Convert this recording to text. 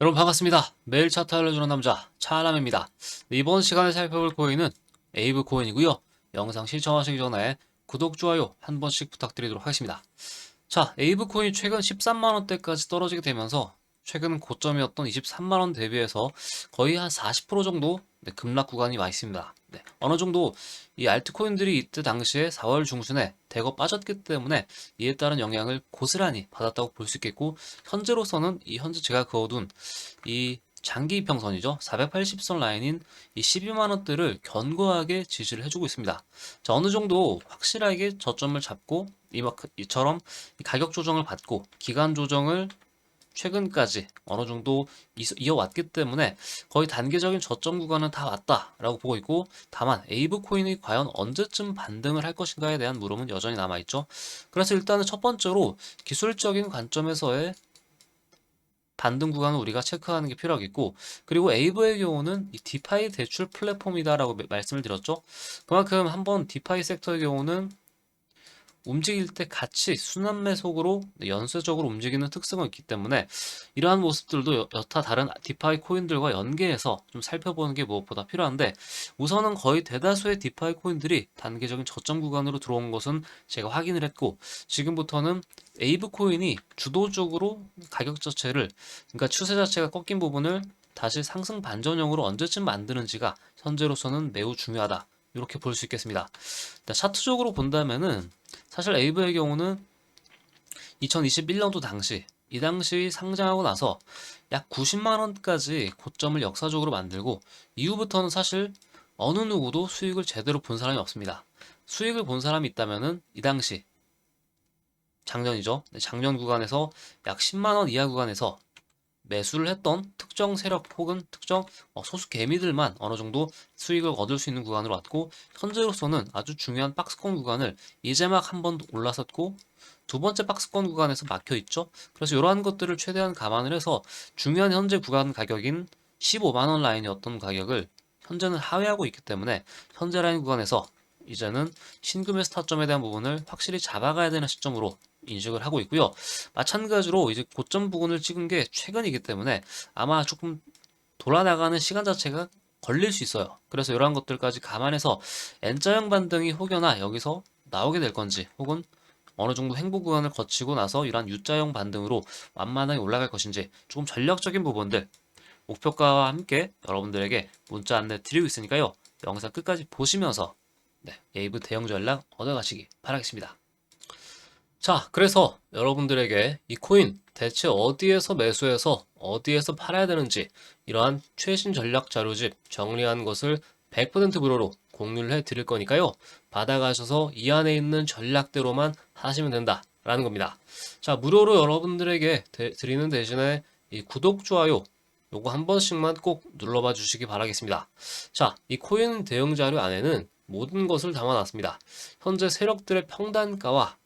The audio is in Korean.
여러분 반갑습니다. 매일 차트 알려주는 남자 차남입니다. 이번 시간에 살펴볼 코인은 에이브 코인이고요. 영상 시청하시기 전에 구독, 좋아요 한 번씩 부탁드리도록 하겠습니다. 자, 에이브 코인이 최근 13만원대까지 떨어지게 되면서 최근 고점이었던 23만원 대비해서 거의 한 40% 정도 네, 급락 구간이 와 있습니다. 네, 어느 정도 이 알트코인들이 이때 당시에 4월 중순에 대거 빠졌기 때문에 이에 따른 영향을 고스란히 받았다고 볼 수 있겠고 현재로서는 이 현재 제가 그어둔 이 장기 이평선이죠. 480선 라인인 이 12만 원대를 견고하게 지지를 해주고 있습니다. 자, 어느 정도 확실하게 저점을 잡고 이처럼 이 가격 조정을 받고 기간 조정을 최근까지 어느 정도 이- 이어왔기 때문에 거의 단계적인 저점 구간은 다 왔다라고 보고 있고 다만 에이브 코인이 과연 언제쯤 반등을 할 것인가에 대한 물음은 여전히 남아 있죠. 그래서 일단은 첫 번째로 기술적인 관점에서의 반등 구간을 우리가 체크하는 게 필요하겠고 그리고 에이브의 경우는 이 디파이 대출 플랫폼이다라고 매- 말씀을 드렸죠. 그만큼 한번 디파이 섹터의 경우는 움직일 때 같이 순환매 속으로 연쇄적으로 움직이는 특성이 있기 때문에 이러한 모습들도 여- 여타 다른 디파이 코인들과 연계해서 좀 살펴보는 게 무엇보다 필요한데 우선은 거의 대다수의 디파이 코인들이 단계적인 저점 구간으로 들어온 것은 제가 확인을 했고 지금부터는 에이브 코인이 주도적으로 가격 자체를 그러니까 추세 자체가 꺾인 부분을 다시 상승 반전형으로 언제쯤 만드는지가 현재로서는 매우 중요하다. 이렇게 볼 수 있겠습니다. 자, 차트적으로 본다면은 사실 에이브의 경우는 2021년도 당시 이 당시 상장하고 나서 약 90만 원까지 고점을 역사적으로 만들고 이후부터는 사실 어느 누구도 수익을 제대로 본 사람이 없습니다. 수익을 본 사람이 있다면은 이 당시 작년이죠. 네, 작년 구간에서 약 10만 원 이하 구간에서 매수를 했던 특정 세력 혹은 특정 어, 소수 개미들만 어느 정도 수익을 얻을 수 있는 구간으로 왔고 현재로서는 아주 중요한 박스권 구간을 이제 막 한 번 올라섰고 두 번째 박스권 구간에서 막혀 있죠. 그래서 이러한 것들을 최대한 감안을 해서 중요한 현재 구간 가격인 15만 원 라인이었던 가격을 현재는 하회하고 있기 때문에 현재 라인 구간에서 이제는 신금의 스타점에 대한 부분을 확실히 잡아가야 되는 시점으로 인식을 하고 있고요. 마찬가지로 이제 고점 부분을 찍은 게 최근이기 때문에 아마 조금 돌아나가는 시간 자체가 걸릴 수 있어요. 그래서 이러한 것들까지 감안해서 N자형 반등이 혹여나 여기서 나오게 될 건지 혹은 어느 정도 행보 구간을 거치고 나서 이러한 U자형 반등으로 완만하게 올라갈 것인지 조금 전략적인 부분들 목표가와 함께 여러분들에게 문자 안내 드리고 있으니까요. 영상 끝까지 보시면서 네, 예이브 대형 전략 얻어가시기 바라겠습니다. 자, 그래서 여러분들에게 이 코인 대체 어디에서 매수해서 어디에서 팔아야 되는지 이러한 최신 전략 자료집 정리한 것을 100% 무료로 공유를 해 드릴 거니까요. 받아가셔서 이 안에 있는 전략대로만 하시면 된다 라는 겁니다. 자, 무료로 여러분들에게 대- 드리는 대신에 이 구독, 좋아요 요거 한 번씩만 꼭 눌러봐 주시기 바라겠습니다. 자, 이 코인 대응 자료 안에는 모든 것을 담아놨습니다. 현재 세력들의 평단가와